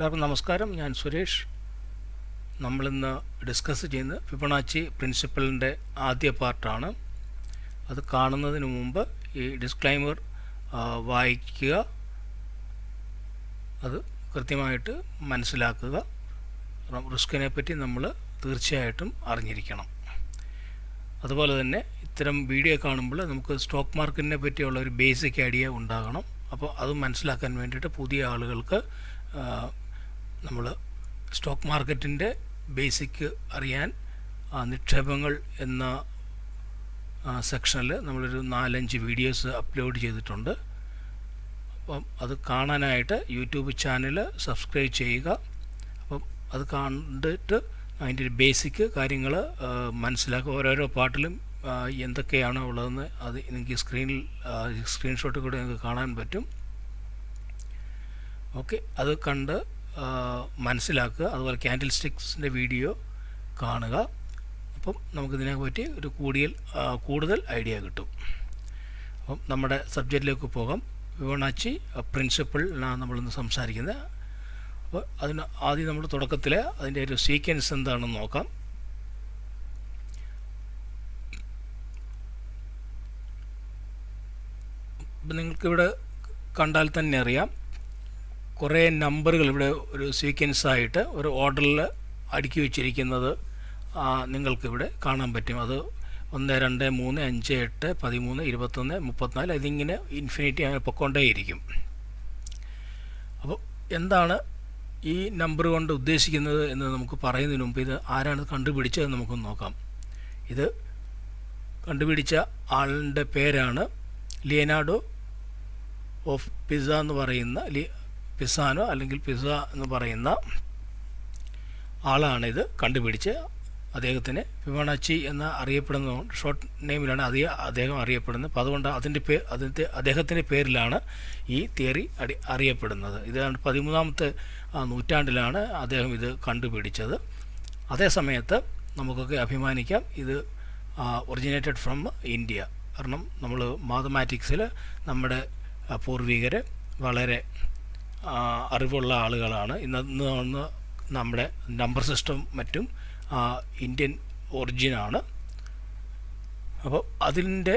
എല്ലാവർക്കും നമസ്കാരം. ഞാൻ സുരേഷ്. നമ്മളിന്ന് ഡിസ്കസ് ചെയ്യുന്നത് ഫിബണാച്ചി പ്രിൻസിപ്പലിന്റെ ആദ്യ പാർട്ടാണ്. അത് കാണുന്നതിന് മുമ്പ് ഈ ഡിസ്ക്ലൈമർ വായിക്കുക. അത് കൃത്യമായിട്ട് മനസ്സിലാക്കുക. റിസ്കിനെ പറ്റി നമ്മൾ തീർച്ചയായിട്ടും അറിഞ്ഞിരിക്കണം. അതുപോലെ തന്നെ ഇത്തരം വീഡിയോ കാണുമ്പോൾ നമുക്ക് സ്റ്റോക്ക് മാർക്കറ്റിനെ പറ്റിയുള്ള ഒരു ബേസിക് ഐഡിയ ഉണ്ടാകണം. അപ്പോൾ അത് മനസ്സിലാക്കാൻ വേണ്ടിയിട്ട് പുതിയ ആളുകൾക്ക് നമ്മൾ സ്റ്റോക്ക് മാർക്കറ്റിന്റെ ബേസിക് അറിയാൻ നിക്ഷേപങ്ങൾ എന്ന സെക്ഷനിൽ നമ്മളൊരു നാലഞ്ച് വീഡിയോസ് അപ്ലോഡ് ചെയ്തിട്ടുണ്ട്. അപ്പം അത് കാണാനായിട്ട് യൂട്യൂബ് ചാനൽ സബ്സ്ക്രൈബ് ചെയ്യുക. അപ്പം അത് കണ്ടിട്ട് അതിന്റെ ഒരു ബേസിക് കാര്യങ്ങൾ മനസ്സിലാക്കുക. ഓരോരോ പാട്ടിലും എന്തൊക്കെയാണ് ഉള്ളതെന്ന് അത് എനിക്ക് സ്ക്രീനിൽ സ്ക്രീൻഷോട്ട് കൂടെ നിങ്ങൾക്ക് കാണാൻ പറ്റും. ഓക്കെ അത് കണ്ട് മനസ്സിലാക്കുക. അതുപോലെ ക്യാൻഡിൽ സ്റ്റിക്സിന്റെ വീഡിയോ കാണുക. അപ്പം നമുക്കിതിനെ പറ്റി ഒരു കൂടിയൽ കൂടുതൽ ഐഡിയ കിട്ടും. അപ്പം നമ്മുടെ സബ്ജക്റ്റിലേക്ക് പോകാം. വിവണാച്ചി പ്രിൻസിപ്പിൾ എന്നാണ് നമ്മളിന്ന് സംസാരിക്കുന്നത്. അപ്പോൾ അതിന് ആദ്യം നമ്മൾ തുടക്കത്തിൽ അതിന്റെ ഒരു സീക്വൻസ് എന്താണെന്ന് നോക്കാം. നിങ്ങൾക്കിവിടെ കണ്ടാൽ തന്നെ അറിയാം. കുറേ നമ്പറുകൾ ഇവിടെ ഒരു സീക്വൻസായിട്ട് ഒരു ഓർഡറിൽ അടുക്കി വെച്ചിരിക്കുന്നത് നിങ്ങൾക്കിവിടെ കാണാൻ പറ്റും. അത് ഒന്ന് രണ്ട് മൂന്ന് അഞ്ച് എട്ട് പതിമൂന്ന് ഇരുപത്തൊന്ന് മുപ്പത്തിനാല് ഇതിങ്ങനെ ഇൻഫിനിറ്റി അങ്ങനെ പൊക്കോണ്ടേയിരിക്കും അപ്പോൾ എന്താണ് ഈ നമ്പർ കൊണ്ട് ഉദ്ദേശിക്കുന്നത് എന്ന് നമുക്ക് പറയുന്നതിന് മുമ്പ് ഇത് ആരാണ് കണ്ടുപിടിച്ചതെന്ന് നമുക്ക് നോക്കാം. ഇത് കണ്ടുപിടിച്ച ആളിന്റെ പേരാണ് ലിയനാഡോ ഓഫ് പിസ എന്ന് പറയുന്ന പിസാനോ അല്ലെങ്കിൽ പിസ എന്ന് പറയുന്ന ആളാണിത് കണ്ടുപിടിച്ച് അദ്ദേഹത്തിന് ഫിബോണാച്ചി എന്ന് അറിയപ്പെടുന്ന ഷോർട്ട് നെയിമിലാണ് അധിക അദ്ദേഹം അറിയപ്പെടുന്നത്. അപ്പോൾ അതുകൊണ്ട് അതിന്റെ പേ അതിന്റെ അദ്ദേഹത്തിന്റെ പേരിലാണ് ഈ തിയറി അടി അറിയപ്പെടുന്നത്. ഇതാണ് പതിമൂന്നാമത്തെ നൂറ്റാണ്ടിലാണ് അദ്ദേഹം ഇത് കണ്ടുപിടിച്ചത്. അതേ സമയത്ത് നമുക്കൊക്കെ അഭിമാനിക്കാം ഇത് ഒറിജിനേറ്റഡ് ഫ്രം ഇന്ത്യ കാരണം നമ്മൾ മാത്തമാറ്റിക്സിൽ നമ്മുടെ പൂർവികർ വളരെ അറിവുള്ള ആളുകളാണ്. ഇന്ന് നമ്മുടെ നമ്പർ സിസ്റ്റം മറ്റും ഇന്ത്യൻ ഒറിജിനാണ് അപ്പോൾ അതിന്റെ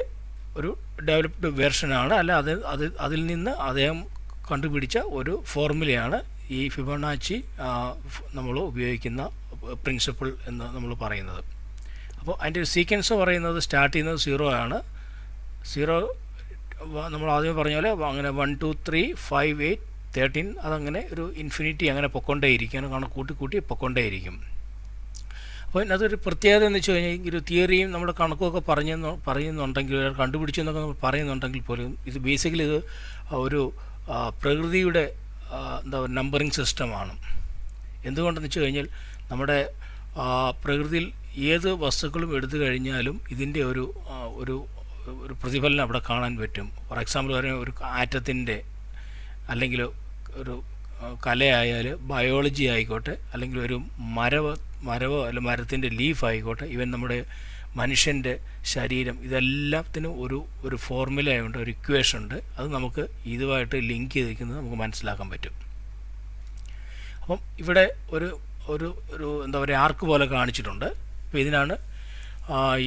ഒരു ഡെവലപ്ഡ് വേർഷനാണ്. അല്ല അത് അത് അതിൽ നിന്ന് അദ്ദേഹം കണ്ടുപിടിച്ച ഒരു ഫോർമുലയാണ് ഈ ഫിബൊണാച്ചി നമ്മൾ ഉപയോഗിക്കുന്ന പ്രിൻസിപ്പിൾ എന്ന് നമ്മൾ പറയുന്നത്. അപ്പോൾ അതിന്റെ ഒരു സീക്വൻസ് പറയുന്നത് സ്റ്റാർട്ട് ചെയ്യുന്നത് സീറോ ആണ്. സീറോ നമ്മൾ ആദ്യം പറഞ്ഞ പോലെ അങ്ങനെ one two three five eight thirteen അതങ്ങനെ ഒരു ഇൻഫിനിറ്റി അങ്ങനെ പൊക്കൊണ്ടേയിരിക്കും കാരണം കൂട്ടി കൂട്ടി പൊക്കൊണ്ടേയിരിക്കും. അപ്പോൾ അതൊരു പ്രത്യേകത എന്ന് വെച്ച് കഴിഞ്ഞാൽ ഒരു തിയറിയും നമ്മുടെ കണക്കുമൊക്കെ പറഞ്ഞു പറയുന്നുണ്ടെങ്കിൽ ഒരാൾ കണ്ടുപിടിച്ചു എന്നൊക്കെ നമ്മൾ പറയുന്നുണ്ടെങ്കിൽ പോലും ഇത് ബേസിക്കലി ഇത് ഒരു പ്രകൃതിയുടെ എന്താ പറയുക നമ്പറിങ് സിസ്റ്റമാണ് എന്തുകൊണ്ടെന്ന് വെച്ച് കഴിഞ്ഞാൽ നമ്മുടെ പ്രകൃതിയിൽ ഏത് വസ്തുക്കളും എടുത്തു കഴിഞ്ഞാലും ഇതിന്റെ ഒരു ഒരു ഒരു പ്രതിഫലനം അവിടെ കാണാൻ പറ്റും. ഫോർ എക്സാമ്പിൾ പറയുന്ന ഒരു ആറ്റത്തിന്റെ അല്ലെങ്കിൽ ഒരു കലയായാൽ ബയോളജി ആയിക്കോട്ടെ അല്ലെങ്കിൽ ഒരു മരവ മരവോ അല്ല മരത്തിന്റെ ലീഫ് ആയിക്കോട്ടെ ഇവൻ നമ്മുടെ മനുഷ്യന്റെ ശരീരം ഇതെല്ലാത്തിനും ഒരു ഒരു ഫോർമുലയുണ്ട് ഒരു ഇക്വേഷൻ ഉണ്ട്. അത് നമുക്ക് ഇതുമായിട്ട് ലിങ്ക് ചെയ്തിരിക്കുന്നത് നമുക്ക് മനസ്സിലാക്കാൻ പറ്റും. അപ്പം ഇവിടെ ഒരു ഒരു ഒരു എന്താ പറയുക ആർക്ക് പോലെ കാണിച്ചിട്ടുണ്ട്. അപ്പോൾ ഇതിനാണ്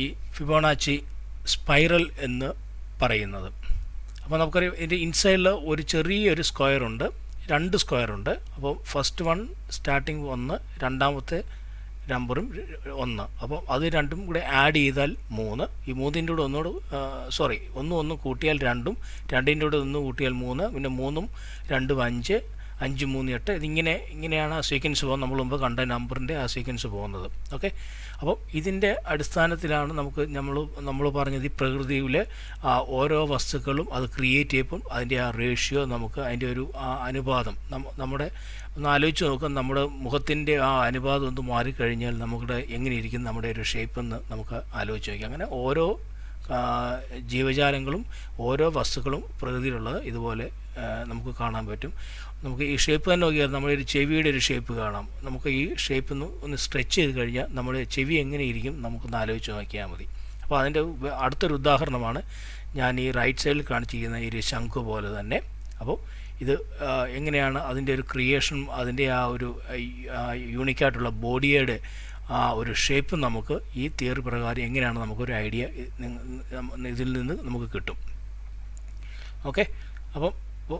ഈ ഫിബോണാച്ചി സ്പൈറൽ എന്ന് പറയുന്നത്. അപ്പോൾ നമുക്കറിയാം ഇതിന്റെ ഇൻസൈഡിൽ ഒരു ചെറിയൊരു സ്ക്വയർ ഉണ്ട്. രണ്ട് സ്ക്വയർ ഉണ്ട്. അപ്പോൾ ഫസ്റ്റ് വൺ സ്റ്റാർട്ടിങ് ഒന്ന് രണ്ടാമത്തെ നമ്പറും ഒന്ന്. അപ്പോൾ അത് രണ്ടും കൂടെ ആഡ് ചെയ്താൽ മൂന്ന്. ഈ മൂന്നിന്റെ കൂടെ ഒന്നോട് സോറി ഒന്നും ഒന്ന് കൂട്ടിയാൽ രണ്ടും രണ്ടിന്റെ കൂടെ ഒന്ന് കൂട്ടിയാൽ മൂന്ന്. പിന്നെ മൂന്നും രണ്ടും അഞ്ച് അഞ്ച് മൂന്ന് എട്ട് ഇതിങ്ങനെ ഇങ്ങനെയാണ് ആ സീക്വൻസ് പോകുന്നത് നമ്മൾ മുമ്പ് കണ്ട നമ്പറിന്റെ ആ സീക്വൻസ് പോകുന്നത്. ഓക്കെ അപ്പം ഇതിന്റെ അടിസ്ഥാനത്തിലാണ് നമുക്ക് നമ്മൾ നമ്മൾ പറഞ്ഞത് ഈ പ്രകൃതിയിലെ ഓരോ വസ്തുക്കളും അത് ക്രിയേറ്റ് ചെയ്യുമ്പം അതിന്റെ ആ റേഷ്യോ നമുക്ക് അതിന്റെ ഒരു അനുപാതം നമ്മ- നമ്മുടെ ഒന്ന് ആലോചിച്ച് നോക്കാം നമ്മുടെ മുഖത്തിന്റെ ആ അനുപാതം ഒന്ന് മാറിക്കഴിഞ്ഞാൽ നമ്മുടെ എങ്ങനെയിരിക്കും നമ്മുടെ ഒരു ഷേപ്പ് എന്ന് നമുക്ക് ആലോചിച്ച് നോക്കാം. അങ്ങനെ ഓരോ ജീവജാലങ്ങളും ഓരോ വസ്തുക്കളും പ്രകൃതിയിലുള്ളത് ഇതുപോലെ നമുക്ക് കാണാൻ പറ്റും. നമുക്ക് ഈ ഷേപ്പ് തന്നെ നോക്കിയാൽ നമ്മുടെ ഒരു ചെവിയുടെ ഒരു ഷേപ്പ് കാണാം. നമുക്ക് ഈ ഷേപ്പ് ഒന്ന് ഒന്ന് സ്ട്രെച്ച് ചെയ്ത് കഴിഞ്ഞാൽ നമ്മുടെ ചെവി എങ്ങനെ ഇരിക്കും നമുക്കൊന്ന് ആലോചിച്ച് നോക്കിയാൽ മതി. അപ്പോൾ അതിന്റെ അടുത്തൊരു ഉദാഹരണമാണ് ഞാൻ ഈ റൈറ്റ് സൈഡിൽ കാണിച്ചിരിക്കുന്ന ഈ ഒരു ശംഖു പോലെ തന്നെ. അപ്പോൾ ഇത് എങ്ങനെയാണ് അതിന്റെ ഒരു ക്രിയേഷൻ അതിന്റെ ആ ഒരു യൂണിക്കായിട്ടുള്ള ബോഡിയുടെ ആ ഒരു ഷേപ്പ് നമുക്ക് ഈ തിയറി പ്രകാരം എങ്ങനെയാണ് നമുക്കൊരു ഐഡിയ ഇതിൽ നിന്ന് നമുക്ക് കിട്ടും. ഓക്കെ അപ്പം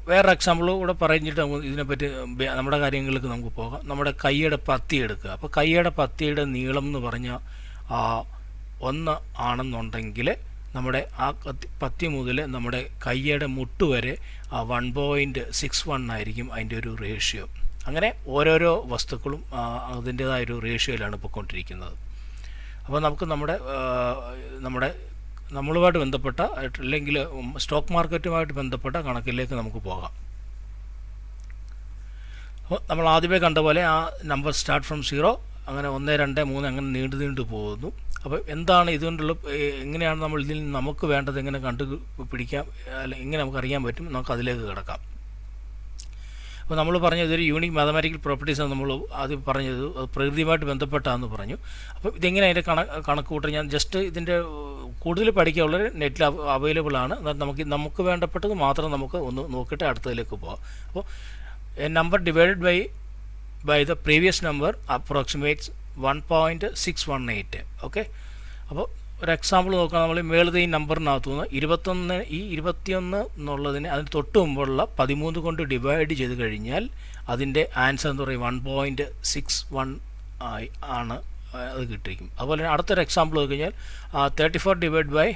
വേറെ എക്സാമ്പിൾ കൂടെ പറഞ്ഞിട്ട് നമുക്ക് ഇതിനെപ്പറ്റി നമ്മുടെ കാര്യങ്ങളിലേക്ക് നമുക്ക് പോകാം. നമ്മുടെ കൈയുടെ പത്തി എടുക്കുക. അപ്പോൾ കൈയുടെ പത്തിയുടെ നീളം എന്ന് പറഞ്ഞാൽ ആ, ഒന്ന് ആണെന്നുണ്ടെങ്കിൽ നമ്മുടെ ആ കത്തി പത്തി മുതൽ നമ്മുടെ കൈയുടെ മുട്ട് വരെ വൺ പോയിന്റ് സിക്സ് വൺ ആയിരിക്കും അതിന്റെ ഒരു റേഷ്യോ അങ്ങനെ ഓരോരോ വസ്തുക്കളും അതിന്റേതായ ഒരു റേഷ്യോയിലാണ് പൊയ്ക്കൊണ്ടിരിക്കുന്നത് അപ്പോൾ നമുക്ക് നമ്മുടെ നമ്മുടെ നമ്മളുമായിട്ട് ബന്ധപ്പെട്ട അല്ലെങ്കിൽ സ്റ്റോക്ക് മാർക്കറ്റുമായിട്ട് ബന്ധപ്പെട്ട കണക്കിലേക്ക് നമുക്ക് പോകാം. അപ്പോൾ നമ്മൾ ആദ്യമേ കണ്ട പോലെ ആ നമ്പർ സ്റ്റാർട്ട് ഫ്രം സീറോ അങ്ങനെ ഒന്ന് രണ്ട് മൂന്ന് അങ്ങനെ നീണ്ടു നീണ്ടു പോകുന്നു. അപ്പോൾ എന്താണ് ഇതുകൊണ്ടുള്ള എങ്ങനെയാണ് നമ്മൾ ഇതിൽ നമുക്ക് വേണ്ടത് എങ്ങനെ കണ്ടു പിടിക്കാം അല്ലെങ്കിൽ എങ്ങനെ നമുക്ക് അറിയാൻ പറ്റും നമുക്ക് അതിലേക്ക് കിടക്കാം. അപ്പോൾ നമ്മൾ പറഞ്ഞത് ഇതൊരു യൂണിക് മാത്തമാറ്റിക്കൽ പ്രോപ്പർട്ടീസ് ആണ് നമ്മൾ ആദ്യം പറഞ്ഞത്. അത് പ്രകൃതിയുമായിട്ട് ബന്ധപ്പെട്ടാന്ന് പറഞ്ഞു. അപ്പോൾ ഇതെങ്ങനെ അതിന്റെ കണ കണക്ക് കൂട്ടുക ഞാൻ ജസ്റ്റ് ഇതിന്റെ കൂടുതൽ പഠിക്കാനുള്ള നെറ്റിൽ അവൈലബിൾ ആണ്. എന്നാൽ നമുക്ക് നമുക്ക് വേണ്ടപ്പെട്ടത് മാത്രം നമുക്ക് ഒന്ന് നോക്കിയിട്ട് അടുത്തതിലേക്ക് പോകാം അപ്പോൾ a number divided by by the previous number approximates one point six one eight okay അപ്പോൾ ഒരു എക്സാമ്പിൾ നോക്കുക നമ്മൾ മേളത്തെ ഈ നമ്പറിനകത്തു നിന്ന് ഇരുപത്തൊന്ന് ഈ ഇരുപത്തിയൊന്ന് എന്നുള്ളതിന് അതിന് തൊട്ട് മുമ്പുള്ള പതിമൂന്ന് കൊണ്ട് ഡിവൈഡ് ചെയ്ത് കഴിഞ്ഞാൽ അതിന്റെ ആൻസർ എന്ന് പറയും വൺ പോയിന്റ് സിക്സ് വൺ ആയി ആണ് അത് കിട്ടിയിരിക്കും. അതുപോലെ തന്നെ അടുത്തൊരു എക്സാമ്പിൾ നോക്കി കഴിഞ്ഞാൽ thirty four divide by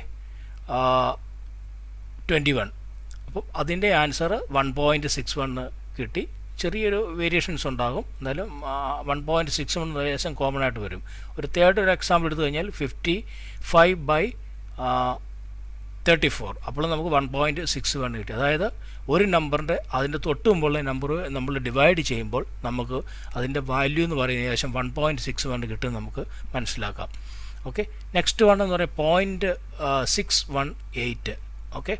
twenty one അപ്പോൾ അതിന്റെ answer one point six one കിട്ടി. ചെറിയൊരു വേരിയേഷൻസ് ഉണ്ടാകും. എന്നാലും വൺ പോയിന്റ് സിക്സ് വൺ ഏകദേശം കോമൺ ആയിട്ട് വരും. ഒരു തേർഡ് ഒരു എക്സാമ്പിൾ എടുത്തു കഴിഞ്ഞാൽ fifty five by thirty four അപ്പോൾ നമുക്ക് വൺ പോയിന്റ് സിക്സ് വൺ കിട്ടി. അതായത് ഒരു നമ്പറിന്റെ അതിന്റെ തൊട്ട് മുമ്പുള്ള നമ്പർ നമ്മൾ ഡിവൈഡ് ചെയ്യുമ്പോൾ നമുക്ക് അതിന്റെ വാല്യൂ എന്ന് പറയുന്നത് ഏകദേശം വൺ പോയിന്റ് സിക്സ് വൺ കിട്ടും നമുക്ക് മനസ്സിലാക്കാം. ഓക്കെ നെക്സ്റ്റ് വൺ എന്ന് പറയുന്നത് point six one eight okay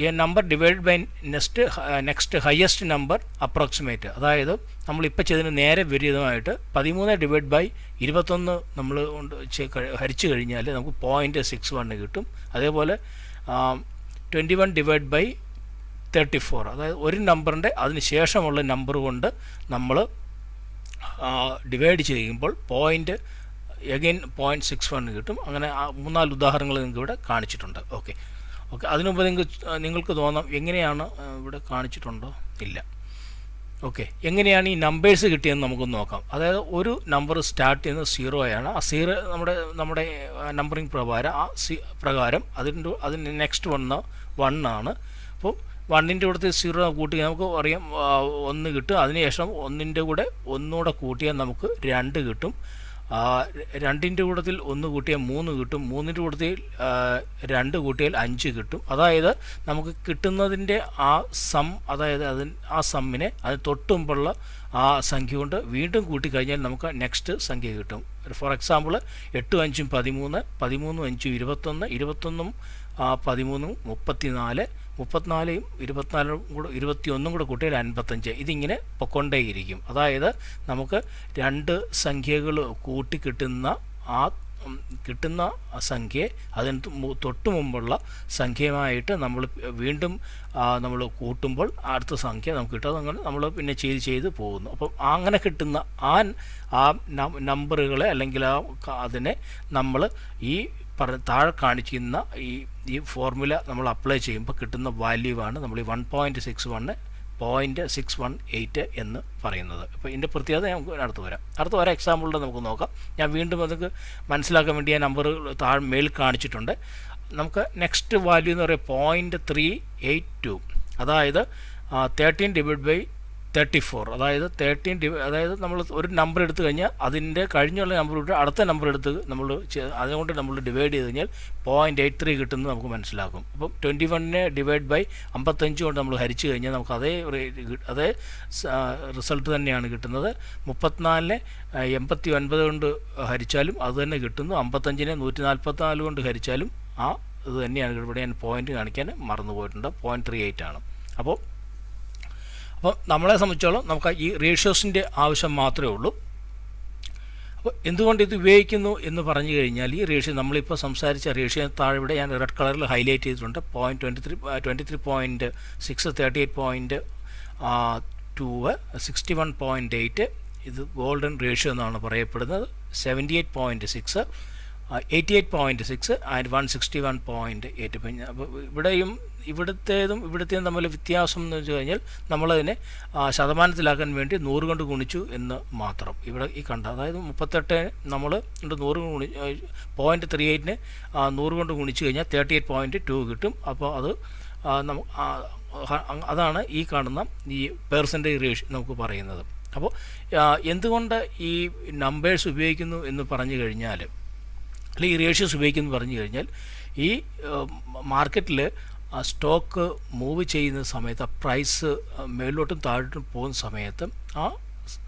ഈ number divide by next next highest number approximate അതായത് നമ്മളിപ്പോൾ ചെയ്തതിന് നേരെ വിപരീതമായിട്ട് പതിമൂന്ന് ഡിവൈഡ് ബൈ ഇരുപത്തൊന്ന് നമ്മൾ കൊണ്ട് ഹരിച്ചു കഴിഞ്ഞാൽ നമുക്ക് പോയിന്റ് സിക്സ് വണ്ണ് കിട്ടും. അതേപോലെ twenty one divide by thirty four അതായത് ഒരു നമ്പറിന്റെ അതിന് ശേഷമുള്ള നമ്പർ കൊണ്ട് നമ്മൾ ഡിവൈഡ് ചെയ്യുമ്പോൾ point again point six one കിട്ടും. അങ്ങനെ മൂന്നാൽ ഉദാഹരണങ്ങൾ നിങ്ങൾക്ക് ഇവിടെ കാണിച്ചിട്ടുണ്ട്. ഓക്കെ ഓക്കെ അതിനുമുമ്പ് നിങ്ങൾക്ക് നിങ്ങൾക്ക് തോന്നാം എങ്ങനെയാണ് ഇവിടെ കാണിച്ചിട്ടുണ്ടോ? ഇല്ല. ഓക്കെ എങ്ങനെയാണ് ഈ നമ്പേഴ്സ് കിട്ടിയെന്ന് നമുക്കൊന്ന് നോക്കാം. അതായത് ഒരു നമ്പർ സ്റ്റാർട്ട് ചെയ്യുന്നത് സീറോ ആണ്. ആ സീറോ നമ്മുടെ നമ്മുടെ നമ്പറിംഗ് പ്രകാരം ആ സി പ്രകാരം അതിന്റെ അതിന് നെക്സ്റ്റ് വന്ന വൺ ആണ്. അപ്പോൾ വണ്ണിന്റെ കൂടെ സീറോ കൂട്ടി നമുക്ക് അറിയാം ഒന്ന് കിട്ടും. അതിനുശേഷം ഒന്നിന്റെ കൂടെ ഒന്നുകൂടെ കൂട്ടിയാൽ നമുക്ക് രണ്ട് കിട്ടും. രണ്ടിന്റെ കൂട്ടത്തിൽ ഒന്ന് കൂട്ടിയാൽ മൂന്ന് കിട്ടും. മൂന്നിന്റെ കൂട്ടത്തിൽ രണ്ട് കൂട്ടിയാൽ അഞ്ച് കിട്ടും. അതായത് നമുക്ക് കിട്ടുന്നതിന്റെ ആ സം അതായത് അതിന് ആ സമ്മിനെ അതിന് തൊട്ടുമ്പുള്ള ആ സംഖ്യ കൊണ്ട് വീണ്ടും കൂട്ടിക്കഴിഞ്ഞാൽ നമുക്ക് നെക്സ്റ്റ് സംഖ്യ കിട്ടും. ഫോർ എക്സാമ്പിൾ എട്ടും അഞ്ചും പതിമൂന്ന് പതിമൂന്നും അഞ്ചും ഇരുപത്തൊന്ന് ഇരുപത്തൊന്നും പതിമൂന്നും മുപ്പത്തിനാല് മുപ്പത്തിനാലും ഇരുപത്തിനാലും കൂടെ ഇരുപത്തിയൊന്നും കൂടെ കൂട്ടിയാൽ അൻപത്തഞ്ച്. ഇതിങ്ങനെ പൊക്കൊണ്ടേയിരിക്കും. അതായത് നമുക്ക് രണ്ട് സംഖ്യകൾ കൂട്ടി കിട്ടുന്ന ആ കിട്ടുന്ന ആ സംഖ്യയെ അതിന് തൊട്ട് മുമ്പുള്ള സംഖ്യയുമായിട്ട് നമ്മൾ വീണ്ടും നമ്മൾ കൂട്ടുമ്പോൾ അടുത്ത സംഖ്യ നമുക്ക് കിട്ടും. അങ്ങനെ നമ്മൾ പിന്നെ ചെയ്ത് ചെയ്ത് പോകുന്നു. അപ്പം അങ്ങനെ കിട്ടുന്ന ആ ആ നമ്പറുകളെ അല്ലെങ്കിൽ ആ അതിനെ നമ്മൾ ഈ പറ താഴെ കാണിക്കുന്ന ഈ ഈ ഫോർമുല നമ്മൾ അപ്ലൈ ചെയ്യുമ്പോൾ കിട്ടുന്ന വാല്യൂ ആണ് നമ്മൾ ഈ one point six one point six one eight എന്ന് പറയുന്നത്. അപ്പോൾ ഇതിന്റെ പ്രത്യേകത നമുക്ക് അടുത്ത് വരാം. അടുത്ത ഒരു എക്സാമ്പിളിൽ നമുക്ക് നോക്കാം. ഞാൻ വീണ്ടും അതൊക്കെ മനസ്സിലാക്കാൻ വേണ്ടി ആ നമ്പർ താഴെ മേൽ കാണിച്ചിട്ടുണ്ട്. നമുക്ക് നെക്സ്റ്റ് വാല്യൂ എന്ന് പറയുന്നത് പോയിന്റ് ത്രീ എയ്റ്റ് ടു അതായത് thirteen divide by thirty four അതായത് തേർട്ടീൻ ഡിവൈ അതായത് നമ്മൾ ഒരു നമ്പർ എടുത്തു കഴിഞ്ഞാൽ അതിന്റെ കഴിഞ്ഞുള്ള നമ്പർ വിട്ട് അടുത്ത നമ്പർ എടുത്ത് നമ്മൾ അതുകൊണ്ട് നമ്മൾ ഡിവൈഡ് ചെയ്ത് കഴിഞ്ഞാൽ പോയിന്റ് എയ്റ്റ് ത്രീ കിട്ടുന്നത് നമുക്ക് മനസ്സിലാക്കും. അപ്പം ട്വന്റി വണ്ണിനെ ഡിവൈഡ് ബൈ അമ്പത്തഞ്ച് കൊണ്ട് നമ്മൾ ഹരിച്ചു കഴിഞ്ഞാൽ നമുക്ക് അതേ അതേ റിസൾട്ട് തന്നെയാണ് കിട്ടുന്നത്. മുപ്പത്തിനാലിനെ എൺപത്തി ഒൻപത് കൊണ്ട് ഹരിച്ചാലും അത് തന്നെ കിട്ടുന്നു. അമ്പത്തഞ്ചിനെ നൂറ്റി നാൽപ്പത്തിനാല് കൊണ്ട് ഹരിച്ചാലും ആ ഇത് തന്നെയാണ് ഇവിടെ ഞാൻ പോയിന്റ് കാണിക്കാൻ മറന്നു പോയിട്ടുണ്ട് പോയിന്റ് ത്രീ എയ്റ്റ് ആണ്. അപ്പോൾ അപ്പോൾ നമ്മളെ സംബന്ധിച്ചോളം നമുക്ക് ഈ റേഷ്യോസിന്റെ ആവശ്യം മാത്രമേ ഉള്ളൂ. അപ്പോൾ എന്തുകൊണ്ട് ഇത് ഉപയോഗിക്കുന്നു എന്ന് പറഞ്ഞു കഴിഞ്ഞാൽ ഈ റേഷ്യോ നമ്മളിപ്പോൾ സംസാരിച്ച റേഷ്യോ താഴെ ഇവിടെ ഞാൻ റെഡ് കളറിൽ ഹൈലൈറ്റ് ചെയ്തിട്ടുണ്ട്. Point twenty three twenty three point six thirty eight point two sixty one point eight ഇത് ഗോൾഡൻ റേഷ്യോ എന്നാണ് പറയപ്പെടുന്നത്. Seventy eight point six eighty eight point six and one sixty one point eight പിന്നെ അപ്പോൾ ഇവിടെയും ഇവിടുത്തേതും ഇവിടുത്തെയും തമ്മിൽ വ്യത്യാസം എന്ന് വെച്ച് കഴിഞ്ഞാൽ നമ്മളതിനെ ശതമാനത്തിലാക്കാൻ വേണ്ടി നൂറ് കൊണ്ട് ഗുണിച്ചു എന്ന് മാത്രം. ഇവിടെ ഈ കണ്ട അതായത് മുപ്പത്തെട്ട് നമ്മൾ നൂറ് ഗുണി പോയിന്റ് ത്രീ എയ്റ്റിന് നൂറ് കൊണ്ട് ഗുണിച്ചു കഴിഞ്ഞാൽ തേർട്ടി എയ്റ്റ് പോയിന്റ് ടു കിട്ടും. അപ്പോൾ അത് അതാണ് ഈ കാണുന്ന ഈ പെർസെന്റേജ് റേഷ്യോ നമുക്ക് പറയുന്നത്. അപ്പോൾ എന്തുകൊണ്ട് ഈ നമ്പേഴ്സ് ഉപയോഗിക്കുന്നു എന്ന് പറഞ്ഞു കഴിഞ്ഞാൽ അല്ലെങ്കിൽ റേഷ്യോസ് ഉപയോഗിക്കുന്നു പറഞ്ഞു കഴിഞ്ഞാൽ ഈ മാർക്കറ്റിൽ സ്റ്റോക്ക് മൂവ് ചെയ്യുന്ന സമയത്ത് ആ പ്രൈസ് മേലോട്ടും താഴോട്ടും പോകുന്ന സമയത്ത് ആ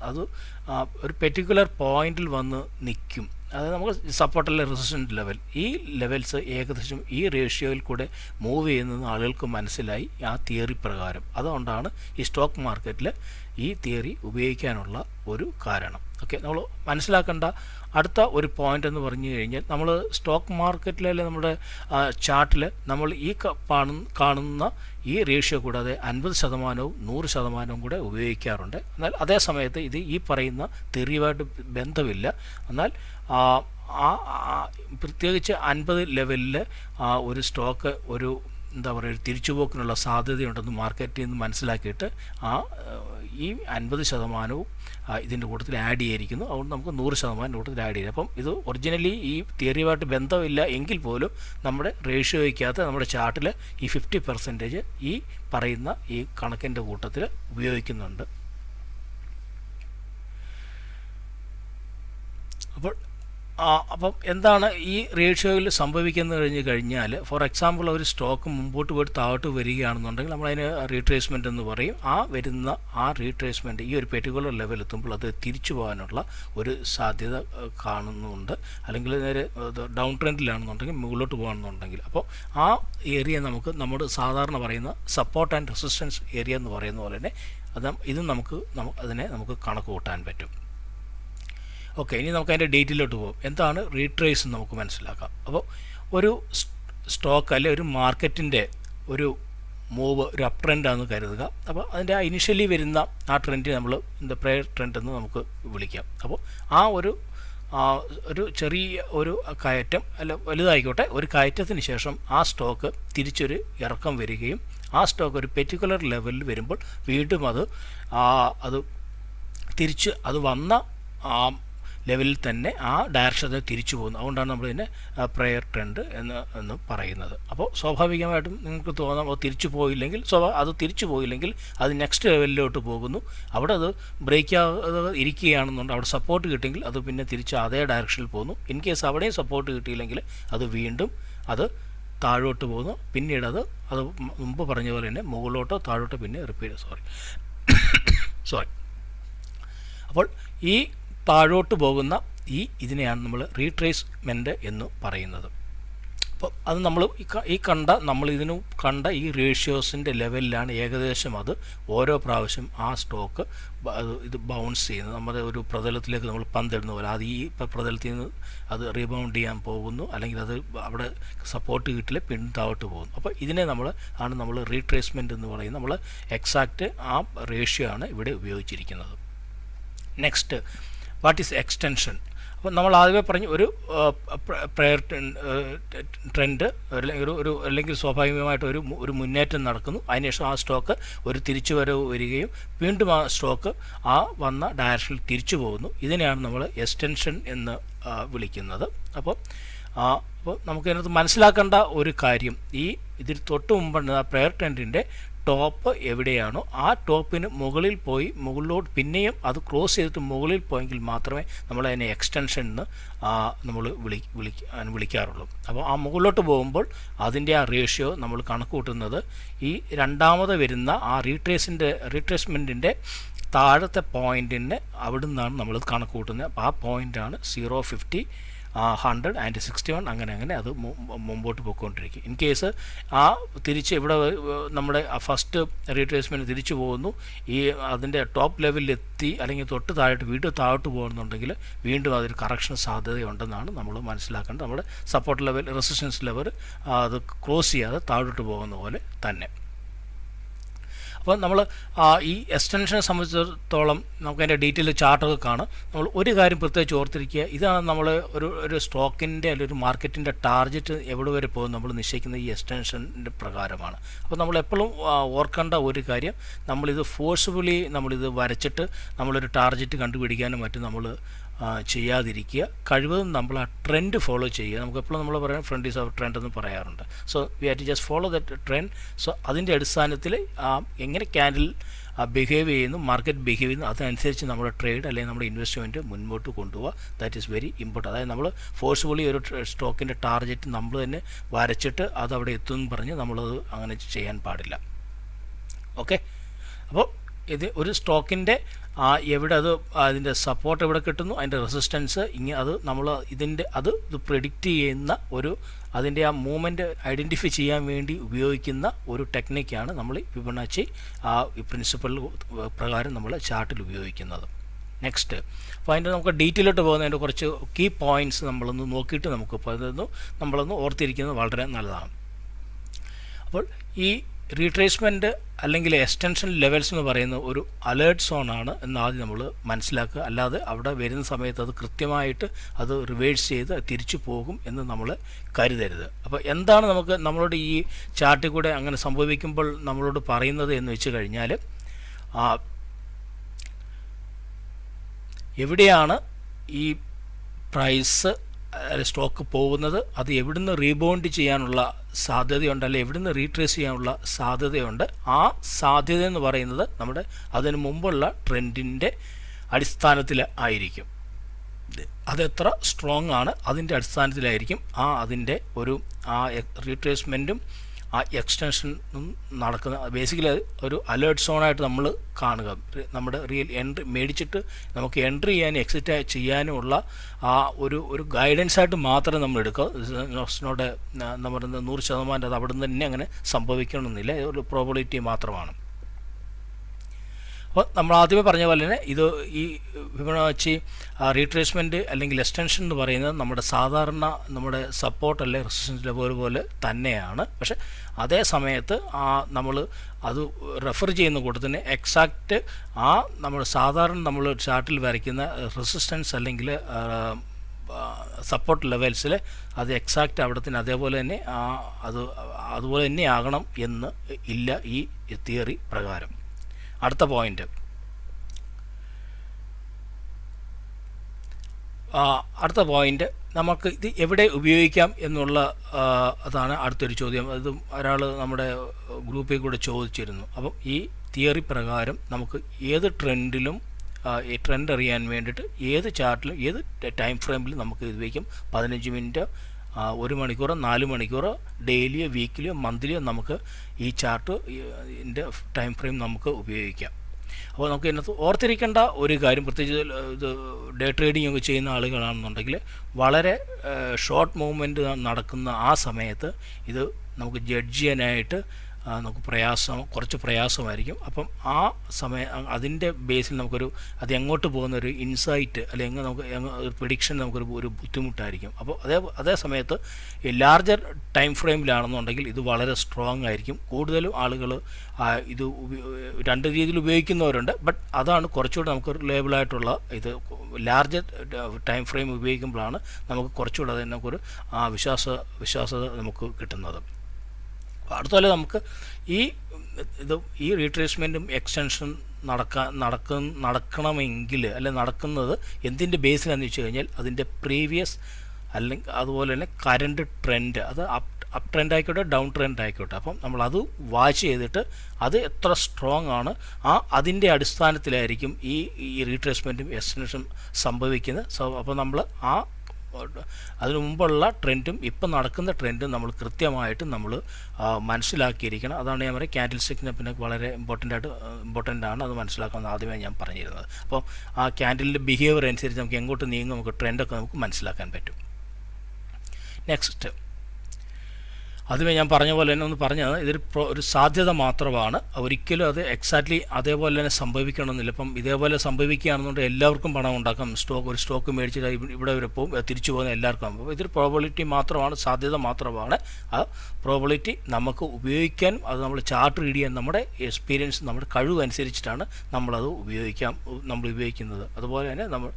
അത് ഒരു പെർട്ടിക്കുലർ പോയിന്റിൽ വന്ന് നിൽക്കും. അതായത് നമുക്ക് സപ്പോർട്ട് അല്ലെ റെസിസ്റ്റന്റ് ലെവൽ. ഈ ലെവൽസ് ഏകദേശം ഈ റേഷ്യോയിൽ കൂടെ മൂവ് ചെയ്യുന്നത് ആളുകൾക്ക് മനസ്സിലായി ആ തിയറി പ്രകാരം. അതുകൊണ്ടാണ് ഈ സ്റ്റോക്ക് മാർക്കറ്റിൽ ഈ തിയറി ഉപയോഗിക്കാനുള്ള ഒരു കാരണം. ഓക്കെ നമ്മൾ മനസ്സിലാക്കേണ്ട അടുത്ത ഒരു പോയിന്റ് എന്ന് പറഞ്ഞു കഴിഞ്ഞാൽ നമ്മൾ സ്റ്റോക്ക് മാർക്കറ്റിലെ നമ്മുടെ ചാർട്ടിൽ നമ്മൾ ഈ കാണുന്ന ഈ റേഷ്യോ കൂടാതെ അൻപത് ശതമാനവും നൂറ് ശതമാനവും കൂടെ ഉപയോഗിക്കാറുണ്ട്. എന്നാൽ അതേ സമയത്ത് ഇത് ഈ പറയുന്ന തെറിയുമായിട്ട് ബന്ധമില്ല. എന്നാൽ പ്രത്യേകിച്ച് അൻപത് ലെവലിൽ ഒരു സ്റ്റോക്ക് ഒരു എന്താ പറയുക ഒരു തിരിച്ചുപോക്കിനുള്ള സാധ്യതയുണ്ടെന്ന് മാർക്കറ്റിൽ നിന്ന് മനസ്സിലാക്കിയിട്ട് ആ ഈ അൻപത് ശതമാനവും ഇതിന്റെ കൂട്ടത്തിൽ ആഡ് ചെയ്തിരിക്കുന്നു അതുകൊണ്ട് നമുക്ക് നൂറ് ശതമാനം കൂട്ടത്തിൽ ആഡ് ചെയ്യാം. അപ്പം ഇത് ഒറിജിനലി ഈ തിയറിയുമായിട്ട് ബന്ധമില്ല എങ്കിൽ പോലും നമ്മുടെ റേഷ്യോയ്ക്കകത്ത് നമ്മുടെ ചാർട്ടിൽ ഈ ഫിഫ്റ്റി പെർസെന്റേജ് ഈ പറയുന്ന ഈ കണക്കിന്റെ കൂട്ടത്തിൽ ഉപയോഗിക്കുന്നുണ്ട്. അപ്പോൾ അപ്പം എന്താണ് ഈ റേഷ്യോയിൽ സംഭവിക്കുന്നത് കഴിഞ്ഞ് കഴിഞ്ഞാൽ ഫോർ എക്സാമ്പിൾ ഒരു സ്റ്റോക്ക് മുമ്പോട്ട് പോയിട്ട് താഴോട്ട് വരികയാണെന്നുണ്ടെങ്കിൽ നമ്മളതിന് റീട്രേസ്മെന്റ് എന്ന് പറയും. ആ വരുന്ന ആ റീട്രേസ്മെന്റ് ഈ ഒരു പെർട്ടിക്കുലർ ലെവൽ എത്തുമ്പോൾ അത് തിരിച്ചു പോകാനുള്ള ഒരു സാധ്യത കാണുന്നുണ്ട്. അല്ലെങ്കിൽ നേരെ ഡൗൺ ട്രെൻഡിലാണെന്നുണ്ടെങ്കിൽ മുകളിലോട്ട് പോകണമെന്നുണ്ടെങ്കിൽ അപ്പോൾ ആ ഏരിയ നമുക്ക് നമ്മൾ സാധാരണ പറയുന്ന സപ്പോർട്ട് ആൻഡ് റെസിസ്റ്റൻസ് ഏരിയ എന്ന് പറയുന്ന പോലെ തന്നെ അത് ഇതും നമുക്ക് നമു- അതിനെ നമുക്ക് കണക്ക് കൂട്ടാൻ പറ്റും. ഓക്കെ ഇനി നമുക്ക് അതിന്റെ ഡീറ്റെയിലോട്ട് പോകും എന്താണ് റീട്രേസ് എന്ന് നമുക്ക് മനസ്സിലാക്കാം. അപ്പോൾ ഒരു സ്റ്റോക്ക് അല്ലെ ഒരു മാർക്കറ്റിന്റെ ഒരു മൂവ് ഒരു അപ് ട്രെൻഡാണെന്ന് കരുതുക. അപ്പോൾ അതിന്റെ ആ ഇനിഷ്യലി വരുന്ന ആ ട്രെൻഡ് നമ്മൾ എന്താ പ്രയർ ട്രെൻഡ് എന്ന് നമുക്ക് വിളിക്കാം. അപ്പോൾ ആ ഒരു ഒരു ചെറിയ ഒരു കയറ്റം അല്ല വലുതായിക്കോട്ടെ ഒരു കയറ്റത്തിന് ശേഷം ആ സ്റ്റോക്ക് തിരിച്ചൊരു ഇറക്കം വരികയും ആ സ്റ്റോക്ക് ഒരു പെർട്ടിക്കുലർ ലെവലിൽ വരുമ്പോൾ വീണ്ടും അത് അത് തിരിച്ച് അത് വന്ന ലെവലിൽ തന്നെ ആ ഡയറക്ഷനിൽ തിരിച്ചു പോകുന്നു. അതുകൊണ്ടാണ് നമ്മൾ ഇതിനെ പ്രെയർ ട്രെൻഡ് എന്ന് എന്ന് പറയുന്നത്. അപ്പോൾ സ്വാഭാവികമായിട്ടും നിങ്ങൾക്ക് തോന്നാം അത് തിരിച്ചു പോയില്ലെങ്കിൽ സ്വാഭാ അത് തിരിച്ചു പോയില്ലെങ്കിൽ അത് നെക്സ്റ്റ് ലെവലിലോട്ട് പോകുന്നു. അവിടെ അത് ബ്രേക്ക് ആകാതെ ഇരിക്കുകയാണെന്നുണ്ട്. അവിടെ സപ്പോർട്ട് കിട്ടിയെങ്കിൽ അത് പിന്നെ തിരിച്ച് അതേ ഡയറക്ഷനിൽ പോകുന്നു. ഇൻ കേസ് അവിടെയും സപ്പോർട്ട് കിട്ടിയില്ലെങ്കിൽ അത് വീണ്ടും അത് താഴോട്ട് പോകുന്നു. പിന്നീട് അത് അത് മുമ്പ് പറഞ്ഞ പോലെ തന്നെ മുകളിലോട്ടോ താഴോട്ടോ പിന്നെ റിപ്പീറ്റ് സോറി സോറി അപ്പോൾ ഈ താഴോട്ട് പോകുന്ന ഈ ഇതിനെയാണ് നമ്മൾ റീട്രേസ്മെന്റ് എന്ന് പറയുന്നത്. അപ്പോൾ അത് നമ്മൾ ഈ കണ്ട നമ്മൾ ഇതിനു കണ്ട ഈ റേഷ്യോസിന്റെ ലെവലിലാണ് ഏകദേശം അത് ഓരോ പ്രാവശ്യം ആ സ്റ്റോക്ക് ഇത് ബൗൺസ് ചെയ്യുന്നത്. നമ്മുടെ ഒരു പ്രതലത്തിലേക്ക് നമ്മൾ പന്തിടുന്ന പോലെ. അത് ഈ പ്രതലത്തിൽ നിന്ന് അത് റീബൗണ്ട് ചെയ്യാൻ പോകുന്നു. അല്ലെങ്കിൽ അത് അവിടെ സപ്പോർട്ട് കിട്ടില്ല പിന്താവട്ട് പോകുന്നു. അപ്പോൾ ഇതിനെ നമ്മൾ ആണ് നമ്മൾ റീട്രേസ്മെന്റ് എന്ന് പറയുന്നത്. നമ്മൾ എക്സാക്റ്റ് ആ റേഷ്യോ ആണ് ഇവിടെ ഉപയോഗിച്ചിരിക്കുന്നത്. നെക്സ്റ്റ് വാട്ട് ഈസ് എക്സ്റ്റൻഷൻ അപ്പോൾ നമ്മൾ ആദ്യമേ പറഞ്ഞു ഒരു പ്രയർ ട്രെൻഡ് ഒരു ഒരു അല്ലെങ്കിൽ സ്വാഭാവികമായിട്ട് ഒരു ഒരു മുന്നേറ്റം നടക്കുന്നു. അതിനുശേഷം ആ സ്റ്റോക്ക് ഒരു തിരിച്ചുവരവ് വരികയും വീണ്ടും ആ സ്റ്റോക്ക് ആ വന്ന ഡയറക്ഷനിൽ തിരിച്ചു പോകുന്നു. ഇതിനെയാണ് നമ്മൾ എക്സ്റ്റൻഷൻ എന്ന് വിളിക്കുന്നത്. അപ്പോൾ അപ്പോൾ നമുക്ക് ഇതിനകത്ത് മനസ്സിലാക്കേണ്ട ഒരു കാര്യം ഈ ഇതിൽ തൊട്ട് മുമ്പ് ആ പ്രയർ ട്രെൻഡിന്റെ ടോപ്പ് എവിടെയാണോ ആ ടോപ്പിന് മുകളിൽ പോയി മുകളിലോട്ട് പിന്നെയും അത് ക്രോസ് ചെയ്തിട്ട് മുകളിൽ പോയെങ്കിൽ മാത്രമേ നമ്മൾ അതിനെ എക്സ്റ്റൻഷൻ എന്ന് നമ്മൾ വിളി വിളി വിളിക്കാറുള്ളൂ. അപ്പോൾ ആ മുകളിലോട്ട് പോകുമ്പോൾ അതിന്റെ ആ റേഷ്യോ നമ്മൾ കണക്ക് കൂട്ടുന്നത് ഈ രണ്ടാമത് വരുന്ന ആ റീട്രേസിന്റെ റീട്രേസ്മെന്റിന്റെ താഴത്തെ പോയിന്റിന് അവിടെ നിന്നാണ് നമ്മൾ കണക്ക് കൂട്ടുന്നത്. അപ്പോൾ ആ പോയിന്റാണ് zero fifty hundred and sixty one അങ്ങനെ അങ്ങനെ അത് മുമ്പോട്ട് പോയിക്കൊണ്ടിരിക്കും. ഇൻ കേസ് ആ തിരിച്ച് ഇവിടെ നമ്മുടെ ഫസ്റ്റ് റീട്രേസ്മെന്റ് തിരിച്ചു പോകുന്നു. ഈ അതിന്റെ ടോപ്പ് ലെവലിൽ എത്തി അല്ലെങ്കിൽ തൊട്ട് താഴോട്ട് വീണ്ടും താഴോട്ട് പോകുന്നുണ്ടെങ്കിൽ വീണ്ടും അതൊരു കറക്ഷൻ സാധ്യതയുണ്ടെന്നാണ് നമ്മൾ മനസ്സിലാക്കേണ്ടത്. നമ്മുടെ സപ്പോർട്ട് ലെവൽ റെസിസ്റ്റൻസ് ലെവൽ അത് ക്രോസ് ചെയ്യാതെ താഴോട്ട് പോകുന്ന പോലെ തന്നെ. അപ്പോൾ നമ്മൾ ഈ എക്സ്റ്റൻഷനെ സംബന്ധിച്ചിടത്തോളം നമുക്ക് അതിന്റെ ഡീറ്റെയിൽ ചാർട്ടൊക്കെ കാണാം. നമ്മൾ ഒരു കാര്യം പ്രത്യേകിച്ച് ഓർത്തിരിക്കുക ഇതാണ് നമ്മൾ ഒരു ഒരു സ്റ്റോക്കിന്റെ അല്ലെങ്കിൽ ഒരു മാർക്കറ്റിന്റെ ടാർഗറ്റ് എവിടെ വരെ പോകും നമ്മൾ നിശ്ചയിക്കുന്ന ഈ എക്സ്റ്റൻഷന്റെ പ്രകാരമാണ്. അപ്പോൾ നമ്മൾ എപ്പോഴും ഓർക്കേണ്ട ഒരു കാര്യം നമ്മളിത് ഫോഴ്സ്ഫുള്ളി നമ്മളിത് വരച്ചിട്ട് നമ്മളൊരു ടാർഗറ്റ് കണ്ടുപിടിക്കാനും മറ്റും നമ്മൾ ചെയ്യാതിരിക്കുക. കഴിവതും നമ്മൾ ആ ട്രെൻഡ് ഫോളോ ചെയ്യുക. നമുക്ക് എപ്പോഴും നമ്മൾ പറയാം ഫ്രണ്ട് ഈസ് അവർ ട്രെൻഡ് എന്ന് പറയാറുണ്ട്. So we to just follow that trend so അതിന്റെ അടിസ്ഥാനത്തിൽ ആ, എങ്ങനെ ക്യാൻഡിൽ ബിഹേവ് ചെയ്യുന്നു മാർക്കറ്റ് ബിഹേവ് ചെയ്യുന്നു അതനുസരിച്ച് നമ്മുടെ ട്രേഡ് അല്ലെങ്കിൽ നമ്മുടെ ഇൻവെസ്റ്റ്മെന്റ് മുൻപോട്ട് കൊണ്ടുപോകുക ദാറ്റ് ഈസ് വെരി ഇമ്പോർട്ടന്റ് അതായത് നമ്മൾ ഫോഴ്സ്ഫുള്ളി ഒരു സ്റ്റോക്കിന്റെ ടാർഗറ്റ് നമ്മൾ തന്നെ വരച്ചിട്ട് അത് അവിടെ എത്തുമെന്ന് പറഞ്ഞ് നമ്മളത് അങ്ങനെ ചെയ്യാൻ പാടില്ല. ഓക്കെ അപ്പോൾ ഇത് ഒരു സ്റ്റോക്കിന്റെ എവിടെ അത് അതിന്റെ സപ്പോർട്ട് എവിടെ കിട്ടുന്നു അതിന്റെ റെസിസ്റ്റൻസ് ഇങ്ങനെ അത് നമ്മൾ ഇതിന്റെ അത് ഇത് പ്രെഡിക്റ്റ് ചെയ്യുന്ന ഒരു അതിന്റെ ആ മൂവ്മെന്റ് ഐഡന്റിഫൈ ചെയ്യാൻ വേണ്ടി ഉപയോഗിക്കുന്ന ഒരു ടെക്നിക്കാണ് നമ്മൾ ഫിബൊനാച്ചി ആ പ്രിൻസിപ്പൽ പ്രകാരം നമ്മൾ ചാർട്ടിൽ ഉപയോഗിക്കുന്നത്. നെക്സ്റ്റ് അപ്പോൾ അതിന്റെ നമുക്ക് ഡീറ്റെയിലോട്ട് പോകുന്നതിന്റെ കുറച്ച് കീ പോയിന്റ്സ് നമ്മളൊന്ന് നോക്കിയിട്ട് നമുക്ക് ഇപ്പോൾ നമ്മളൊന്ന് ഓർത്തിരിക്കുന്നത് വളരെ നല്ലതാണ്. അപ്പോൾ ഈ റീട്രേസ്മെന്റ് അല്ലെങ്കിൽ എക്സ്റ്റൻഷൻ ലെവൽസ് എന്ന് പറയുന്ന ഒരു അലേർട്ട് സോണാണ് എന്ന് ആദ്യം നമ്മൾ മനസ്സിലാക്കുക. അല്ലാതെ അവിടെ വരുന്ന സമയത്ത് അത് കൃത്യമായിട്ട് അത് റിവേഴ്സ് ചെയ്ത് തിരിച്ചു പോകും എന്ന് നമ്മൾ കരുതരുത്. അപ്പോൾ എന്താണ് നമുക്ക് നമ്മളോട് ഈ ചാർട്ടിൽ കൂടെ അങ്ങനെ സംഭവിക്കുമ്പോൾ നമ്മളോട് പറയുന്നത് എന്ന് വെച്ച് കഴിഞ്ഞാൽ എവിടെയാണ് ഈ പ്രൈസ് സ്റ്റോക്ക് പോകുന്നത്? അത് എവിടുന്ന് റീബൗണ്ട് ചെയ്യാനുള്ള സാധ്യതയുണ്ട് അല്ലെ എവിടുന്ന് റീട്രേസ് ചെയ്യാനുള്ള സാധ്യതയുണ്ട്. ആ സാധ്യത എന്ന് പറയുന്നത് നമ്മുടെ അതിന് മുമ്പുള്ള ട്രെൻഡിന്റെ അടിസ്ഥാനത്തിൽ ആയിരിക്കും. അതെത്ര സ്ട്രോങ് ആണ് അതിന്റെ അടിസ്ഥാനത്തിലായിരിക്കും ആ അതിന്റെ ഒരു ആ റീട്രേസ്മെന്റും ആ എക്സ്റ്റൻഷനും നടക്കുന്ന ബേസിക്കലി ഒരു അലേർട്ട് സോണായിട്ട് നമ്മൾ കാണുക. നമ്മുടെ റിയൽ എൻട്രി മേടിച്ചിട്ട് നമുക്ക് എൻട്രി ചെയ്യാനും എക്സിറ്റ് ചെയ്യാനുമുള്ള ആ ഒരു ഒരു ഗൈഡൻസ് ആയിട്ട് മാത്രമേ നമ്മൾ എടുക്കുക നോട്ട് നൂറ് ശതമാനം അത് അവിടെ നിന്ന് തന്നെ അങ്ങനെ സംഭവിക്കണമെന്നില്ല. ഒരു പ്രോബിലിറ്റി മാത്രമാണ്. അപ്പോൾ നമ്മൾ ആദ്യമേ പറഞ്ഞ പോലെ തന്നെ ഇത് ഈ ഫിബൊനാച്ചി റീട്രേസ്മെന്റ് അല്ലെങ്കിൽ എക്സ്റ്റൻഷൻ എന്ന് പറയുന്നത് നമ്മുടെ സാധാരണ നമ്മുടെ സപ്പോർട്ട് അല്ലെങ്കിൽ റെസിസ്റ്റൻസ് ലെവൽ പോലെ തന്നെയാണ്. പക്ഷെ അതേ സമയത്ത് ആ നമ്മൾ അത് റെഫർ ചെയ്യുന്ന കൂട്ടത്തിന് എക്സാക്റ്റ് ആ നമ്മൾ സാധാരണ നമ്മൾ ചാർട്ടിൽ വരയ്ക്കുന്ന റെസിസ്റ്റൻസ് അല്ലെങ്കിൽ സപ്പോർട്ട് ലെവൽസിൽ അത് എക്സാക്റ്റ് അവിടത്തിന് അതേപോലെ തന്നെ ആ അത് അതുപോലെ തന്നെ ആകണം എന്ന് ഇല്ല ഈ തിയറി പ്രകാരം. അടുത്ത പോയിന്റ്. അടുത്ത പോയിന്റ് നമുക്ക് ഇത് എവിടെ ഉപയോഗിക്കാം എന്നുള്ള അതാണ് അടുത്തൊരു ചോദ്യം. അത് ഒരാൾ നമ്മുടെ ഗ്രൂപ്പിൽ കൂടെ ചോദിച്ചിരുന്നു. അപ്പം ഈ തിയറി പ്രകാരം നമുക്ക് ഏത് ട്രെൻഡിലും ഈ ട്രെൻഡ് അറിയാൻ വേണ്ടിയിട്ട് ഏത് ചാർട്ടിലും ഏത് ടൈം ഫ്രെയിമിലും നമുക്ക് ഇത് ഉപയോഗിക്കാം. പതിനഞ്ച് മിനിറ്റ് ഒരു മണിക്കൂറോ നാല് മണിക്കൂറോ ഡെയിലിയോ വീക്കിലിയോ മന്ത്ലിയോ നമുക്ക് ഈ ചാർട്ട് ഇതിന്റെ ടൈം ഫ്രെയിം നമുക്ക് ഉപയോഗിക്കാം. അപ്പോൾ നമുക്ക് ഇതിനകത്ത് ഓർത്തിരിക്കേണ്ട ഒരു കാര്യം പ്രത്യേകിച്ച് ഇത് ഡേ ട്രേഡിംഗ് ഒക്കെ ചെയ്യുന്ന ആളുകളാണെന്നുണ്ടെങ്കിൽ വളരെ ഷോർട്ട് മൂവ്മെന്റ് നടക്കുന്ന ആ സമയത്ത് ഇത് നമുക്ക് ജഡ്ജ് ചെയ്യാനായിട്ട് നമുക്ക് പ്രയാസം കുറച്ച് പ്രയാസമായിരിക്കും. അപ്പം ആ സമയം അതിന്റെ ബേസിൽ നമുക്കൊരു അത് എങ്ങോട്ട് പോകുന്ന ഒരു ഇൻസൈറ്റ് അല്ലെങ്കിൽ നമുക്ക് ഒരു പ്രഡിക്ഷൻ നമുക്കൊരു ഒരു ബുദ്ധിമുട്ടായിരിക്കും. അപ്പോൾ അതേ അതേ സമയത്ത് ലാർജർ ടൈം ഫ്രെയിമിലാണെന്നുണ്ടെങ്കിൽ ഇത് വളരെ സ്ട്രോങ് ആയിരിക്കും. കൂടുതലും ആളുകൾ ഇത് രണ്ട് രീതിയിൽ ഉപയോഗിക്കുന്നവരുണ്ട്. ബട്ട് അതാണ് കുറച്ചുകൂടെ നമുക്ക് ലേബിളായിട്ടുള്ള ഇത്. ലാർജർ ടൈം ഫ്രെയിം ഉപയോഗിക്കുമ്പോഴാണ് നമുക്ക് കുറച്ചുകൂടെ അതിനൊക്കെ ഒരു വിശ്വാസ വിശ്വാസത നമുക്ക് കിട്ടുന്നത്. അടുത്തപോലെ നമുക്ക് ഈ ഇത് ഈ റീട്രേസ്മെന്റും എക്സ്റ്റൻഷൻ നടക്കാൻ നടക്ക നടക്കണമെങ്കിൽ അല്ലെ നടക്കുന്നത് എന്തിന്റെ ബേസിലാണെന്ന് വെച്ച് കഴിഞ്ഞാൽ അതിന്റെ പ്രീവിയസ് അല്ലെങ്കിൽ അതുപോലെ തന്നെ കറണ്ട് ട്രെൻഡ് അത് അപ് അപ് ട്രെൻഡ് ആയിക്കോട്ടെ ഡൗൺ ട്രെൻഡ് ആയിക്കോട്ടെ. അപ്പം അത് വാച്ച് ചെയ്തിട്ട് അത് എത്ര സ്ട്രോങ് ആണ് ആ അതിന്റെ അടിസ്ഥാനത്തിലായിരിക്കും ഈ ഈ റീട്രേസ്മെന്റും എക്സ്റ്റൻഷനും സംഭവിക്കുന്നത്. സോ അപ്പോൾ നമ്മൾ ആ അതിനു മുമ്പുള്ള ട്രെൻഡും ഇപ്പം നടക്കുന്ന ട്രെൻഡും നമ്മൾ കൃത്യമായിട്ട് നമ്മൾ മനസ്സിലാക്കിയിരിക്കണം. അതാണ് ഞാൻ പറയുക ക്യാൻഡിൽ സ്റ്റിക്കിനെ പിന്നെ വളരെ ഇമ്പോർട്ടന്റ് ആയിട്ട് ഇമ്പോർട്ടന്റ് ആണ്. അത് മനസ്സിലാക്കാമെന്ന് ആദ്യമേ ഞാൻ പറഞ്ഞിരുന്നത്. അപ്പോൾ ആ ക്യാൻഡിലിന്റെ ബിഹേവിയർ അനുസരിച്ച് നമുക്ക് എങ്ങോട്ട് നീങ്ങും നമുക്ക് ട്രെൻഡൊക്കെ നമുക്ക് മനസ്സിലാക്കാൻ പറ്റും. നെക്സ്റ്റ് ആദ്യമേ ഞാൻ പറഞ്ഞ പോലെ തന്നെ ഒന്ന് പറഞ്ഞത് ഇതൊരു ഒരു സാധ്യത മാത്രമാണ്. ഒരിക്കലും അത് എക്സാക്ട്ലി അതേപോലെ തന്നെ സംഭവിക്കണമെന്നില്ല. ഇപ്പം ഇതേപോലെ സംഭവിക്കുകയാണെന്നുണ്ടെങ്കിൽ എല്ലാവർക്കും പണം ഉണ്ടാക്കാം. സ്റ്റോക്ക് ഒരു സ്റ്റോക്ക് മേടിച്ചിട്ട് ഇവ- ഇവിടെ വരെ പോകും തിരിച്ചു പോകുന്ന എല്ലാവർക്കും. അപ്പോൾ ഇതൊരു പ്രോബിലിറ്റി മാത്രമാണ് സാധ്യത മാത്രമാണ്. ആ പ്രോബിലിറ്റി നമുക്ക് ഉപയോഗിക്കാൻ അത് നമ്മൾ ചാർട്ട് റീഡ് ചെയ്യാൻ നമ്മുടെ എക്സ്പീരിയൻസ് നമ്മുടെ കഴിവ് അനുസരിച്ചിട്ടാണ് നമ്മളത് ഉപയോഗിക്കാം നമ്മൾ ഉപയോഗിക്കുന്നത്. അതുപോലെ തന്നെ നമ്മൾ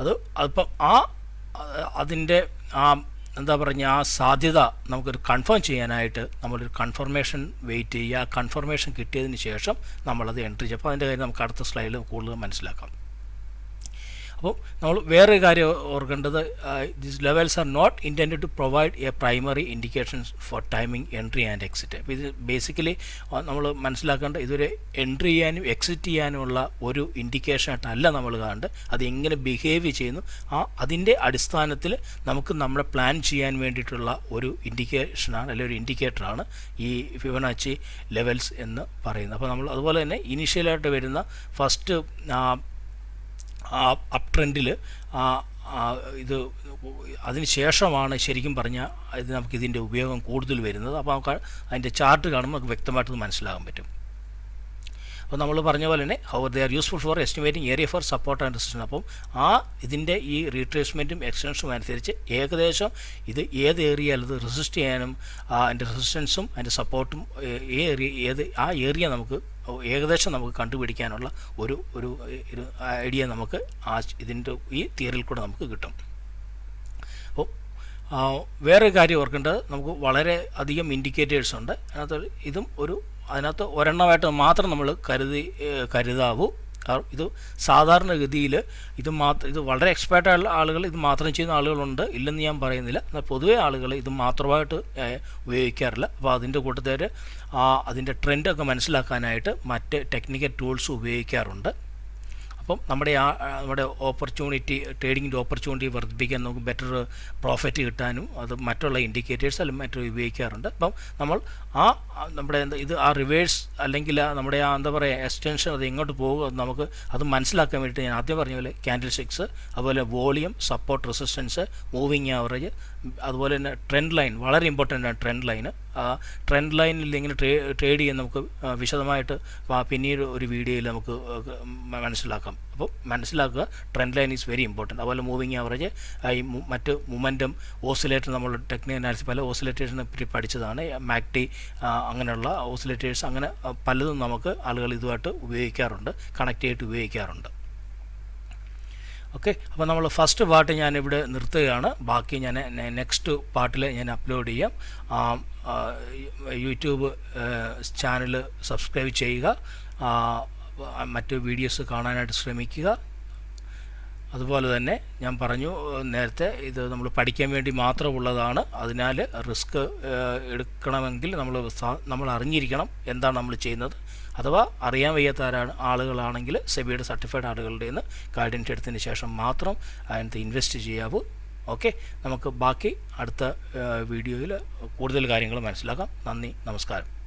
അത് അപ്പം ആ അതിന്റെ ആ എന്താ പറഞ്ഞ ആ സാധ്യത നമുക്കൊരു കൺഫേം ചെയ്യാനായിട്ട് നമ്മളൊരു കൺഫർമേഷൻ വെയിറ്റ് ചെയ്യുക. ആ കൺഫർമേഷൻ കിട്ടിയതിന് ശേഷം നമ്മളത് എൻട്രി ചെയ്യും അപ്പോൾ അതിന്റെ കാര്യം നമുക്ക് അടുത്ത സ്ലൈഡിൽ കൂടുതൽ മനസ്സിലാക്കാം. അപ്പോൾ നമ്മൾ വേറൊരു കാര്യം ഓർക്കേണ്ടത് this levels are not intend to provide a primary indications for timing entry and exit അപ്പോൾ ഇത് ബേസിക്കലി നമ്മൾ മനസ്സിലാക്കേണ്ട ഇതൊരു എൻട്രി ചെയ്യാനും എക്സിറ്റ് ചെയ്യാനുമുള്ള ഒരു ഇൻഡിക്കേഷൻ ആയിട്ടല്ല നമ്മൾ കാണേണ്ടത്. അത് എങ്ങനെ ബിഹേവ് ചെയ്യുന്നു ആ അതിന്റെ അടിസ്ഥാനത്തിൽ നമുക്ക് നമ്മുടെ പ്ലാൻ ചെയ്യാൻ വേണ്ടിയിട്ടുള്ള ഒരു ഇൻഡിക്കേഷനാണ് അല്ലെങ്കിൽ ഒരു ഇൻഡിക്കേറ്ററാണ് ഈ ഫിബനാച്ചി ലെവൽസ് എന്ന് പറയുന്നത്. അപ്പോൾ നമ്മൾ അതുപോലെ തന്നെ ഇനീഷ്യലായിട്ട് വരുന്ന ഫസ്റ്റ് ആ അപ് ട്രെൻഡിൽ ആ ഇത് അതിന് ശേഷമാണ് ശരിക്കും പറഞ്ഞാൽ ഇത് നമുക്ക് ഇതിന്റെ ഉപയോഗം കൂടുതൽ വരുന്നത്. അപ്പോൾ നമുക്ക് അതിന്റെ ചാർട്ട് കാണുമ്പോൾ നമുക്ക് വ്യക്തമായിട്ട് മനസ്സിലാകാൻ പറ്റും. അപ്പോൾ നമ്മൾ പറഞ്ഞ പോലെ തന്നെ how they are useful for estimating area for support and resistance അപ്പം ആ ഇതിന്റെ ഈ റീട്രേസ്മെന്റും എക്സ്റ്റൻഷനും അനുസരിച്ച് ഏകദേശം ഇത് ഏത് ഏരിയയിൽ ഇത് റെസിസ്റ്റ് ചെയ്യാനും അതിന്റെ റെസിസ്റ്റൻസും അതിന്റെ സപ്പോർട്ടും ഏരിയ ഏത് ആ ഏരിയ നമുക്ക് ഏകദേശം നമുക്ക് കണ്ടുപിടിക്കാനുള്ള ഒരു ഒരു ഐഡിയ നമുക്ക് ആ ഇതിന്റെ ഈ തിയറിയിൽ കൂടെ നമുക്ക് കിട്ടും. അപ്പോൾ വേറെ കാര്യം ഓർക്കേണ്ടത് നമുക്ക് വളരെ അധികം ഇൻഡിക്കേറ്റേഴ്സ് ഉണ്ട്. അതിനകത്ത് ഇതും ഒരു അതിനകത്ത് ഒരെണ്ണമായിട്ട് മാത്രം നമ്മൾ കരുതി കരുതാവൂ. ഇത് സാധാരണഗതിയിൽ ഇത് മാത്രം ഇത് വളരെ എക്സ്പേർട്ടായുള്ള ആളുകൾ ഇത് മാത്രം ചെയ്യുന്ന ആളുകളുണ്ട്. ഇല്ലെന്ന് ഞാൻ പറയുന്നില്ല. എന്നാൽ പൊതുവേ ആളുകൾ ഇത് മാത്രമായിട്ട് ഉപയോഗിക്കാറില്ല. അപ്പോൾ അതിന്റെ കൂട്ടത്തിൽ അതിന്റെ ട്രെൻഡൊക്കെ മനസ്സിലാക്കാനായിട്ട് മറ്റ് ടെക്നിക്കൽ ടൂൾസ് ഉപയോഗിക്കാറുണ്ട്. അപ്പം നമ്മുടെ ആ നമ്മുടെ ഓപ്പർച്യൂണിറ്റി ട്രേഡിങ്ങിന്റെ ഓപ്പർച്യൂണിറ്റി വർദ്ധിപ്പിക്കാൻ നമുക്ക് ബെറ്റർ പ്രോഫിറ്റ് കിട്ടാനും അത് മറ്റുള്ള ഇൻഡിക്കേറ്റേഴ്സ് അല്ലെങ്കിൽ മറ്റും ഉപയോഗിക്കാറുണ്ട്. അപ്പം നമ്മൾ ആ നമ്മുടെ ഇത് ആ റിവേഴ്സ് അല്ലെങ്കിൽ നമ്മുടെ ആ എന്താ പറയുക എക്സ്റ്റൻഷൻ അത് എങ്ങോട്ട് പോകുക നമുക്ക് അത് മനസ്സിലാക്കാൻ വേണ്ടിയിട്ട് ഞാൻ ആദ്യം പറഞ്ഞ പോലെ ക്യാൻഡിൽ സ്റ്റിക്സ് അതുപോലെ volume support resistance moving average അതുപോലെ തന്നെ ട്രെൻഡ് ലൈൻ വളരെ ഇമ്പോർട്ടന്റ് ആണ് ട്രെൻഡ് ലൈന് ആ ട്രെൻഡ് ലൈനിൽ ഇങ്ങനെ ട്രേ ട്രേഡ് ചെയ്യാൻ നമുക്ക് വിശദമായിട്ട് പിന്നീട് ഒരു വീഡിയോയിൽ നമുക്ക് മനസ്സിലാക്കാം. അപ്പോൾ മനസ്സിലാക്കുക trend line is very important അതുപോലെ മൂവിങ് ആവറേജ് ഈ മറ്റ് മൊമെന്റം ഓസിലേറ്റർ നമ്മൾ ടെക്നിക് അനാലിസിസ് പല ഓസിലേറ്റേഴ്സിനെ പറ്റി പഠിച്ചതാണ്. മാക്ടി അങ്ങനെയുള്ള ഓസിലേറ്റേഴ്സ് അങ്ങനെ പലതും നമുക്ക് ആളുകൾ ഇതുമായിട്ട് ഉപയോഗിക്കാറുണ്ട് കണക്ട് ചെയ്തിട്ട് ഉപയോഗിക്കാറുണ്ട്. ഓക്കെ അപ്പോൾ നമ്മൾ ഫസ്റ്റ് പാട്ട് ഞാനിവിടെ നിർത്തുകയാണ്. ബാക്കി ഞാൻ നെക്സ്റ്റ് പാട്ടിൽ ഞാൻ അപ്ലോഡ് ചെയ്യാം. യൂട്യൂബ് ചാനൽ സബ്സ്ക്രൈബ് ചെയ്യുക. മറ്റ് വീഡിയോസ് കാണാനായിട്ട് ശ്രമിക്കുക. അതുപോലെ തന്നെ ഞാൻ പറഞ്ഞു നേരത്തെ ഇത് നമ്മൾ പഠിക്കാൻ വേണ്ടി മാത്രമുള്ളതാണ്. അതിനാൽ റിസ്ക് എടുക്കണമെങ്കിൽ നമ്മൾ നമ്മൾ അറിഞ്ഞിരിക്കണം എന്താണ് നമ്മൾ ചെയ്യുന്നത്. അഥവാ അറിയാൻ വയ്യാത്ത ആളുകളാണെങ്കിൽ സെബിയുടെ സർട്ടിഫൈഡ് ആളുകളുടെ നിന്ന് ഗൈഡൻസ് എടുത്തതിന് ശേഷം മാത്രം അതിനകത്ത് ഇൻവെസ്റ്റ് ചെയ്യാവൂ. ഓക്കെ നമുക്ക് ബാക്കി അടുത്ത വീഡിയോയിൽ കൂടുതൽ കാര്യങ്ങൾ മനസ്സിലാക്കാം. നന്ദി നമസ്കാരം.